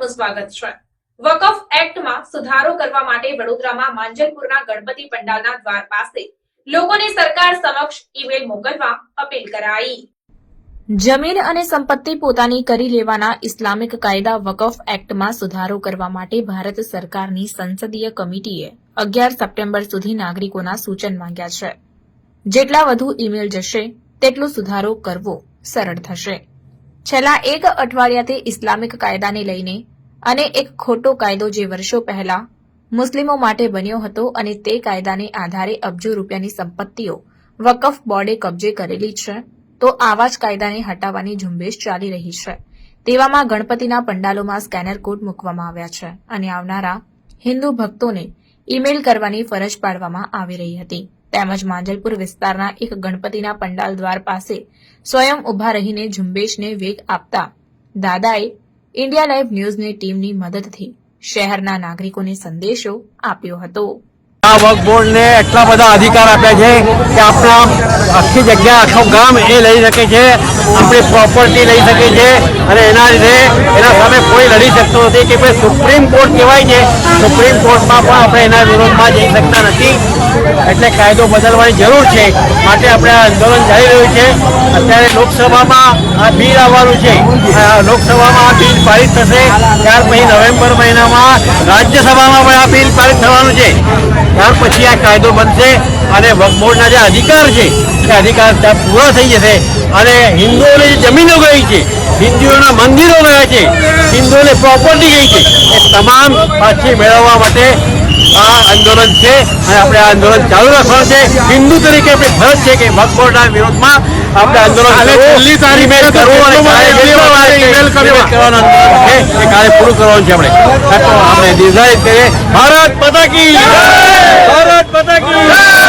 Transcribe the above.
આપનું સ્વાગત છે. વકફ એક્ટમાં સુધારો કરવા માટે વડોદરામાં માંજલપુરના ગણપતિ પંડાલના દ્વાર પાસે લોકોને સરકાર સમક્ષ ઈમેલ મોકલવા અપીલ કરાઈ. જમીન અને સંપત્તિ પોતાની કરી લેવાના ઇસ્લામિક કાયદા વકફ એક્ટમાં સુધારો કરવા માટે ભારત સરકારની સંસદીય કમિટીએ અગિયાર સપ્ટેમ્બર સુધી નાગરિકોના સૂચન માંગ્યા છે. જેટલા વધુ ઈમેલ જશે, તેટલો સુધારો કરવો સરળ થશે. છેલ્લા એક અઠવાડિયાથી ઇસ્લામિક કાયદાને લઈને અને એક ખોટો કાયદો જે વર્ષો પહેલા મુસ્લિમો માટે બન્યો હતો અને તે કાયદાને આધારે અબજો રૂપિયાની સંપત્તિઓ વકફ બોર્ડે કબજે કરેલી છે, તો આવા જ કાયદાને હટાવવાની ઝુંબેશ ચાલી રહી છે. તેવામાં ગણપતિના પંડાલોમાં સ્કેનર કોડ મૂકવામાં આવ્યા છે અને આવનારા હિન્દુ ભક્તોને ઈમેલ કરવાની ફરજ પાડવામાં આવી રહી હતી. તેમજ માંજલપુર વિસ્તારના એક ગણપતિના પંડાલ દ્વાર પાસે સ્વયં ઊભા રહીને ઝુંબેશને વેગ આપતા દાદાએ ઇન્ડિયા લાઇવ ન્યૂઝની ટીમની મદદથી શહેરના નાગરિકોને સંદેશો આપ્યો હતો. આ વક્ફ બોર્ડને એટલા બધા અધિકાર આપ્યા છે કે આપણા આખી જગ્યા, આખું ગામ એ લઈ શકે છે, આપણી પ્રોપર્ટી લઈ શકે છે અને એના લીધે એના સામે કોઈ લડી શકતો નથી કે ભાઈ સુપ્રીમ કોર્ટ કહેવાય છે. સુપ્રીમ કોર્ટમાં પણ આપણે એના વિરોધમાં જઈ શકતા નથી. એટલે કાયદો બદલવાની જરૂર છે. માટે આપણે આ આંદોલન ચાલી રહ્યું છે. અત્યારે લોકસભામાં આ બિલ આવવાનું છે. લોકસભામાં આ બિલ પારિત થશે. ત્યાર પછી નવેમ્બર મહિનામાં રાજ્યસભામાં પણ આ બિલ પારિત થવાનું છે. ત્યાર પછી આ કાયદો બનશે અને વક્ફ બોર્ડના જે અધિકાર છે એ અધિકાર ત્યાં પૂરા થઈ જશે. અને હિન્દુઓની જમીનો ગઈ છે હિન્દુઓના મંદિરો ગયા છે હિન્દુઓને પ્રોપર્ટી ગઈ છે એ તમામ પાછી મેળવવા માટે આ આંદોલન છે. અને આપણે આ આંદોલન ચાલુ રાખવાનું છે. હિન્દુ તરીકે આપણી ફરજ છે કે વક્ફ બોર્ડના વિરોધમાં આપણે આંદોલન છેલ્લી તારીખ કરવાનું છે. એ કાર્ય પૂરું કરવાનું છે આપણે. આપણે નિર્ધારિત કરીએ. Bharat ¡Vamos, Pataki! ¡Vamos!